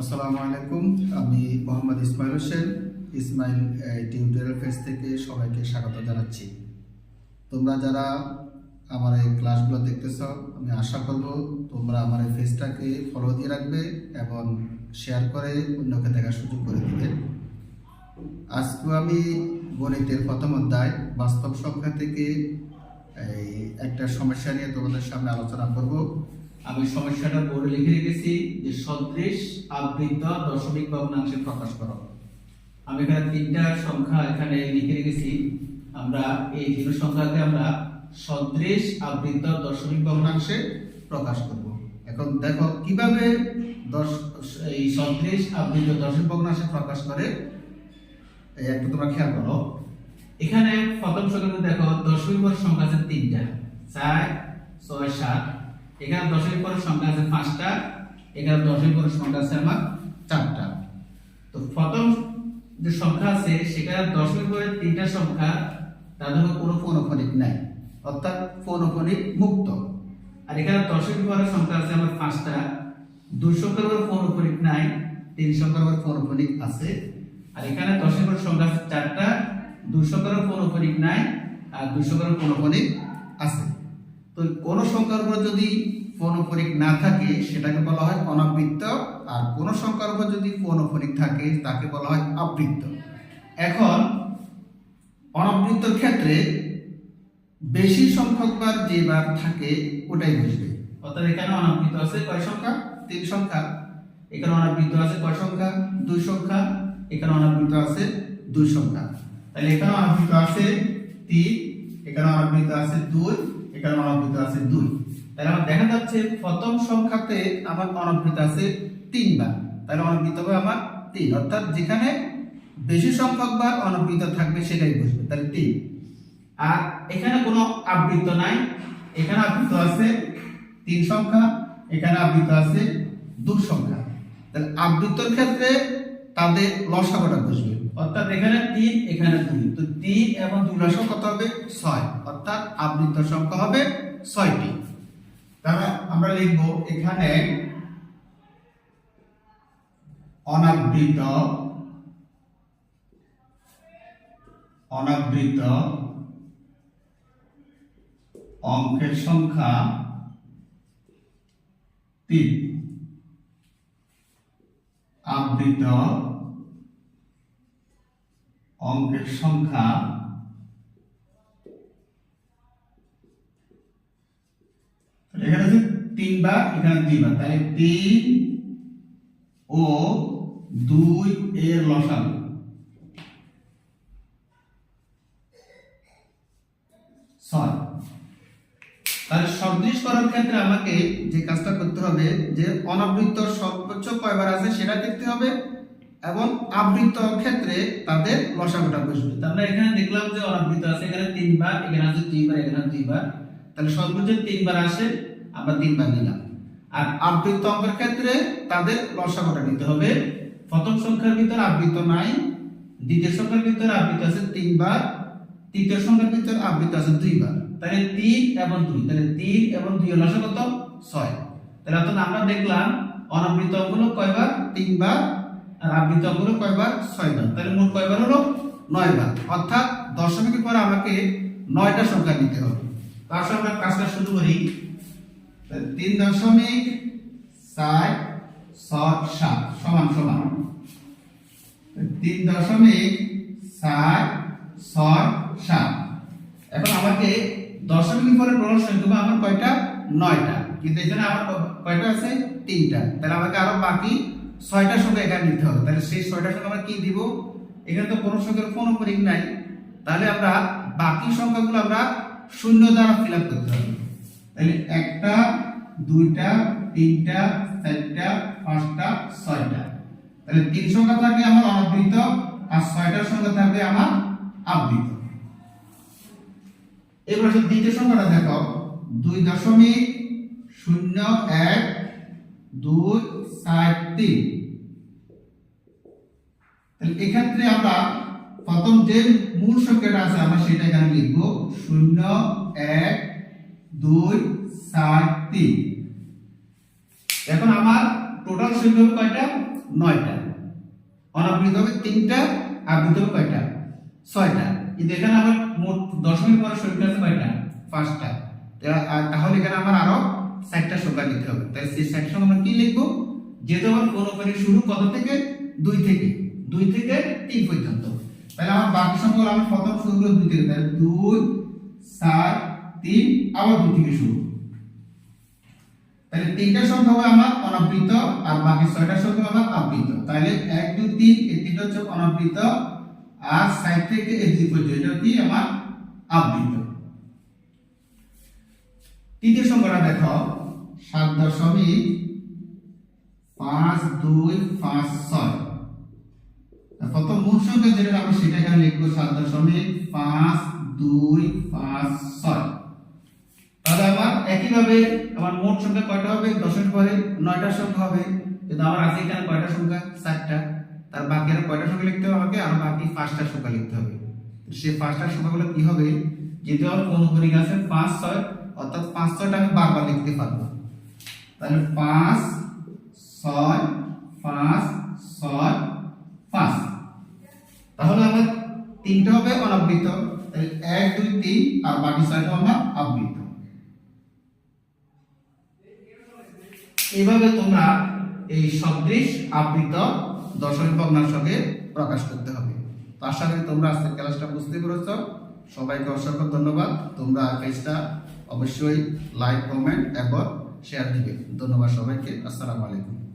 আসসালামু আলাইকুম। আমি মোহাম্মদ ইসমাইল হোসেন। ইসমাইল টিউটোরিয়াল ফেস থেকে সবাইকে স্বাগত জানাচ্ছি। তোমরা যারা আমার এই ক্লাসগুলো দেখতেছ, আমি আশা করব তোমরা আমার এই ফেসটাকে ফলো দিয়ে রাখবে এবং শেয়ার করে অন্যকে দেখার সুযোগ করে দিবে। আজকে আমি গণিতের প্রথম অধ্যায়, বাস্তব সংখ্যা থেকে এই একটা সমস্যা নিয়ে তোমাদের সামনে আলোচনা করব। আমি সমস্যাটা বোর্ডে লিখে রেখেছি যে সদৃশ আবৃত্ত দশমিক ভগ্নাংশে প্রকাশ করো। আমি এখানে তিনটা সংখ্যা এখানে লিখে রেখেছি। আমরা এই তিন সংখ্যাকে আমরা সদৃশ আবৃত্ত দশমিক ভগ্নাংশে প্রকাশ করব। এখন দেখো কীভাবে দশ এই সদৃশ আবৃত্ত দশমিক ভগ্নাংশে প্রকাশ করে, এই একটু তোমরা খেয়াল করো। এখানে প্রথম সংখ্যাটা দেখো দশমিক সংখ্যা আছে তিনটা, চার, ছয়, সাত। এখানে দশমিক পরের সংখ্যা আছে পাঁচটা এখানে দশমিক পরের সংখ্যা আছে আমার চারটা। তো প্রথম যে সংখ্যা আছে, সেখানে দশমিক পরের তিনটা সংখ্যা তাদের কোনো ফোনোফোনিক নাই। অর্থাৎ ফোনোফোনিক মুক্ত। আর এখানে দশমিক পরের সংখ্যা আছে আমার পাঁচটা, দুই সংখ্যার উপর পৌনঃপুনিক নাই, তিন সংখ্যার আবার ফোনোফোনিক আছে। আর এখানে দশমিক পরের সংখ্যা চারটা, দুই সংখ্যার উপর পৌনঃপুনিক নাই, আর দুই সংখ্যার উপর ফোনোফোনিক আছে। তো কোন সংখ্যার উপর যদি ফোনোফোনিক না থাকে, সেটাকে বলা হয় অনাবৃত্ত। আর কোন সংখ্যার উপর যদি ফোনোফোনিক থাকে, তাকে বলা হয় আবৃত্ত। এখন অনাবৃত্তর ক্ষেত্রে বেশি সংখ্যকবার যে বার থাকে, ওটাই বুঝবে। অর্থাৎ এখানে অনাবৃত আছে কয় সংখ্যা? তিন সংখ্যা। এখানে অনাবৃত আছে কয় সংখ্যা? দুই সংখ্যা। এখানে অনাবৃত আছে দুই সংখ্যা। তাহলে এখানে অনাবৃত আছে তিন, এখানে অনাবৃত আছে দুই এখানে অনাবৃত আছে দুই। তাহলে আমার দেখা যাচ্ছে প্রথম সংখ্যাতে আমার অনাবৃত আছে তিনবার। তাহলে অনাবৃত হবে আমার তিন। অর্থাৎ যেখানে বেশি সংখ্যক বার অনাবৃত থাকবে সেটাই বুঝবে। তাহলে তিন। আর এখানে কোনো আবৃত নাই। এখানে আবৃত আছে তিন সংখ্যা, এখানে আবৃত আছে দু সংখ্যা। তাহলে আবৃত্তর ক্ষেত্রে তাদের লসাগটা বুঝবে। অর্থাৎ এখানে তিন, এখানে দুই। তো তিন এবং দুই লসা কত হবে? ছয়। অর্থাৎ আবৃত্ত সংখ্যা হবে ছয়টি। তাহলে আমরা লিখব এখানে অনাবৃত অনাবৃত অঙ্কের সংখ্যা তিন। আবৃত অঙ্কের সংখ্যা এখানে আছে তিনবার, এখানে দুইবার তাহলে তিন ও দুই এর লসাগু। ছয়। তাহলে সদৃশ করার ক্ষেত্রে আমাকে যে কাজটা করতে হবে, যে অনাবৃত্ত সর্বোচ্চ কয়বার আছে সেটা দেখতে হবে এবং আবৃত্ত ক্ষেত্রে তাদের লসাগুটা বুঝবে তো আমরা এখানে দেখলাম যে অনাবৃত আছে, এখানে তিনবার, এখানে আছে দুইবার, এখানে দুইবার। তাহলে সর্বোচ্চ তিনবার আসে, আমরা তিনবার নিলাম। আর আবৃত্ত অঙ্কের ক্ষেত্রে তাদের লসাগুটা নিতে হবে। প্রথম সংখ্যার ভিতর আবৃত্ত নাই, দ্বিতীয় সংখ্যার ভিতর আবৃত্ত আছে তিনবার, তৃতীয় সংখ্যার ভিতর আবৃত্ত আছে দুইবার। তাহলে তিন এবং দুই, তাহলে তিন এবং দুই হলো কত? ছয়। তাহলে অর্থাৎ আমরা দেখলাম অনাবৃত অঙ্কগুলো কয়বার? তিনবার। আর আবৃত্ত অঙ্কগুলো কয়বার? ছয়বার। তাহলে মোট কয়বার হলো? নয়বার। অর্থাৎ দশমিকের পর আমাকে নয়টা সংখ্যা নিতে হবে। তার সঙ্গে আমরা কাজটা শুরু করি। তিন দশমিক চার ছয় সাত, সমান সমান। তিন দশমিক চার ছয় সাত। এখন আমাকে দশমিক পরে প্রবল সংখ্যা আমার কয়টা? নয়টা। কিন্তু এখানে আমার কয়টা আছে? তিনটা। তাহলে আমাকে আরও বাকি ছয়টা সংখ্যা এখানে নিতে হবে। তাহলে সেই ছয়টা সংখ্যা আমরা কি দিব? এখানে তো কোনো সংখ্যার কোনো পরিক নাই। তাহলে আমরা বাকি সংখ্যাগুলো আমরা শূন্য দ্বারা ফিল আপ করতে হবে। তাহলে একটা, দুইটা, তিনটা, চারটা, পাঁচটা, ছয়টা। তাহলে তিন সংখ্যা থাকবে আমার অনাবৃত আর ছয়টার সংখ্যা থাকবে আমার আবৃত এবার আসলে দ্বিতীয় সংখ্যাটা দেখো দুই দশমিক শূন্য এক দুই চার তিন। তাহলে এক্ষেত্রে আমরা প্রথম যে মূল সংখ্যাটা আছে, আমরা সেটা এখানে লিখব। শূন্য এক দুই চার তিন। এখন আমার টোটাল সংখ্যা কয়টা? নয়টা। অনাবৃত হবে তিনটা আবৃত হবে কয়টা? ছয়টা। কিন্তু এখানে আমার মোট দশমিক পরের সংখ্যা আছে কয়টা? পাঁচটা। তাহলে এখানে আমার আরও ষাটটা সংখ্যা নিতে হবে। তাই সেই ষাট সংখ্যা আমরা কি লিখব? যেহেতু আমার কোন উপরে শুরু কত থেকে? দুই থেকে। দুই থেকে তিন পর্যন্ত। তাহলে আমার বাকি সংখ্যা আমি প্রথম শুরু করব দুই থেকে। তাহলে দুই সাত তিন, আবার দুই থেকে শুরু। তাহলে তিনটা সংখ্যা হবে আমার অনাবৃত, আর বাকি ছয়টা সংখ্যা আমার আবৃত। তাহলে এক, দুই, তিন, এই তিনটা হচ্ছে অনাবৃত। আর সাইড থেকে এই দুই পর্যন্ত এটা কি আমার আবৃত। তৃতীয় সংখ্যাটা দেখো, সাত দশমিক পাঁচ দুই পাঁচ ছয়। প্রথম মূল সংখ্যা যেটা আমি সেটা এখানে লিখব সাত দশমিক পাঁচ দুই পাঁচ ছয়। তাহলে আমার একইভাবে আমার মোট সংখ্যা কয়টা হবে? দশের পরে নয়টা সংখ্যা হবে। কিন্তু আমার আছে এখানে কয়টা সংখ্যা? চারটা। তার বাকি আর কয়টা সংখ্যা লিখতে হবে? আমাকে আর বাকি পাঁচটা সংখ্যা লিখতে হবে। সেই পাঁচটা সংখ্যাগুলো কি হবে? যেহেতু আমার কোন পরিক আছে, পাঁচ ছয়, অর্থাৎ পাঁচ ছয়টা আমি বারবার লিখতে পারব। তাহলে পাঁচ ছয় পাঁচ ছয়, পাঁচ। তাহলে আমার তিনটা হবে, অনাবৃত। তাহলে এক, দুই, তিন, আর বাকি ছয়টা আমার আবৃত। এইভাবে তোমরা এই সদৃশ আবৃত দশমিক সঙ্গে প্রকাশ করতে হবে। তো আশা করি তোমরা আজকের ক্লাসটা বুঝতে পেরেছ। সবাইকে অসংখ্য ধন্যবাদ। তোমরা পেজটা অবশ্যই লাইক কমেন্ট এবং শেয়ার দিবে। ধন্যবাদ সবাইকে। আসসালামু আলাইকুম।